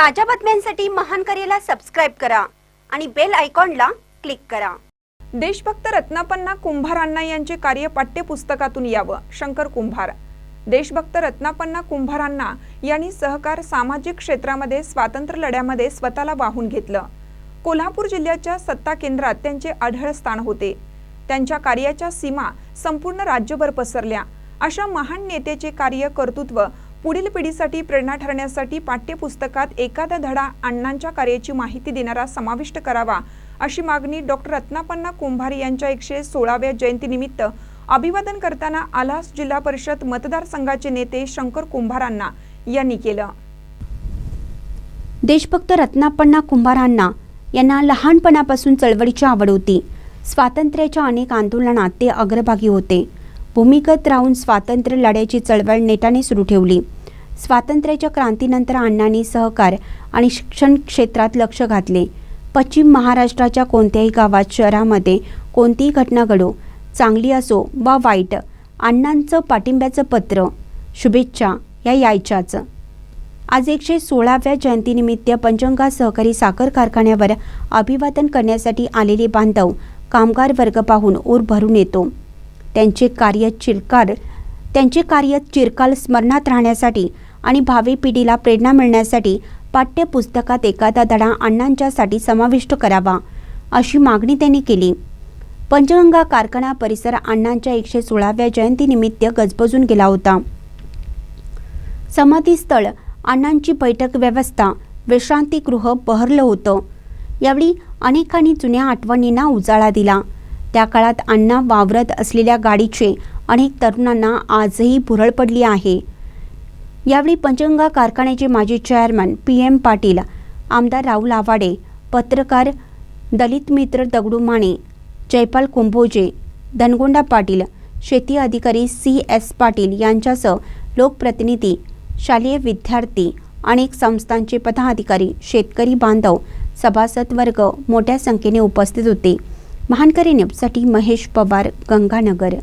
ताज्या बातम्यांसाठी महान करेला सबस्क्राईब करा आणि बेल आयकॉनला क्लिक करा. देशभक्त रत्नापन्ना कुंभारांना यांचे कार्य पाठ्यपुस्तकातून यावं शंकर कुंभार. देशभक्त रत्नापन्ना कुंभारांना यांनी सहकार सामाजिक क्षेत्रामध्ये स्वातंत्र्य लढ्यामध्ये स्वतःला वाहून घेतलं. कोल्हापूर जिल्ह्याच्या सत्ता केंद्रात त्यांचे आढळ स्थान होते. त्यांच्या कार्याच्या सीमा संपूर्ण राज्यभर पसरल्या. अशा महान नेत्याचे कार्य कर्तृत्व पुढील पिढीसाठी प्रेरणा ठरण्यासाठी पाठ्यपुस्तकात एखादा धडा अण्णांच्या कार्याची माहिती देणारा समाविष्ट करावा अशी मागणी डॉक्टर रत्नापन्ना कुंभार यांच्या एकशे सोळाव्या जयंतीनिमित्त अभिवादन करताना आलास जिल्हा परिषद मतदारसंघाचे नेते शंकर कुंभारांना यांनी केलं. देशभक्त रत्नापण्णा कुंभारांना यांना लहानपणापासून चळवळीची आवड होती. स्वातंत्र्याच्या अनेक आंदोलनात ते अग्रभागी होते. भूमिगत राहून स्वातंत्र्य लढ्याची चळवळ नेटाने सुरू ठेवली. स्वातंत्र्याच्या क्रांतीनंतर अण्णांनी सहकार आणि शिक्षण क्षेत्रात लक्ष घातले. पश्चिम महाराष्ट्राच्या कोणत्याही गावात शहरामध्ये कोणतीही घटना घडो चांगली असो वा वाईट अण्णांचं पाठिंब्याचं पत्र शुभेच्छा या यायच्याच. आज एकशे सोळाव्या जयंतीनिमित्त पंचंगा सहकारी साखर कारखान्यावर अभिवादन करण्यासाठी आलेले बांधव कामगार वर्ग पाहून ऊर भरून येतो. त्यांचे कार्य चिरकाल त्यांचे कार्य चिरकाल स्मरणात राहण्यासाठी आणि भावी पिढीला प्रेरणा मिळण्यासाठी पाठ्यपुस्तकात एखादा धडा अण्णांच्यासाठी समाविष्ट करावा अशी मागणी त्यांनी केली. पंचगंगा कारखाना परिसर अण्णांच्या एकशे सोळाव्या जयंतीनिमित्त गजबजून गेला होता. समाधीस्थळ अण्णांची बैठक व्यवस्था विश्रांतीगृह बहरलं होतं. यावेळी अनेकांनी जुन्या आठवणींना उजाळा दिला. त्या काळात अण्णा वावरत असलेल्या गाडीचे अनेक तरुणांना आजही भुरळ पडली आहे. यावेळी पंचगंगा कारखान्याचे माजी चेअरमन पी एम पाटील आमदार राहुल आवाडे पत्रकार दलित मित्र दगडू माने जयपाल कुंभोजे धनगोंडा पाटील शेती अधिकारी सी एस पाटील यांच्यासह लोकप्रतिनिधी शालेय विद्यार्थी अनेक संस्थांचे पदाधिकारी शेतकरी बांधव सभासद वर्ग मोठ्या संख्येने उपस्थित होते. महानकरी न्यूजसाठी महेश पवार गंगानगर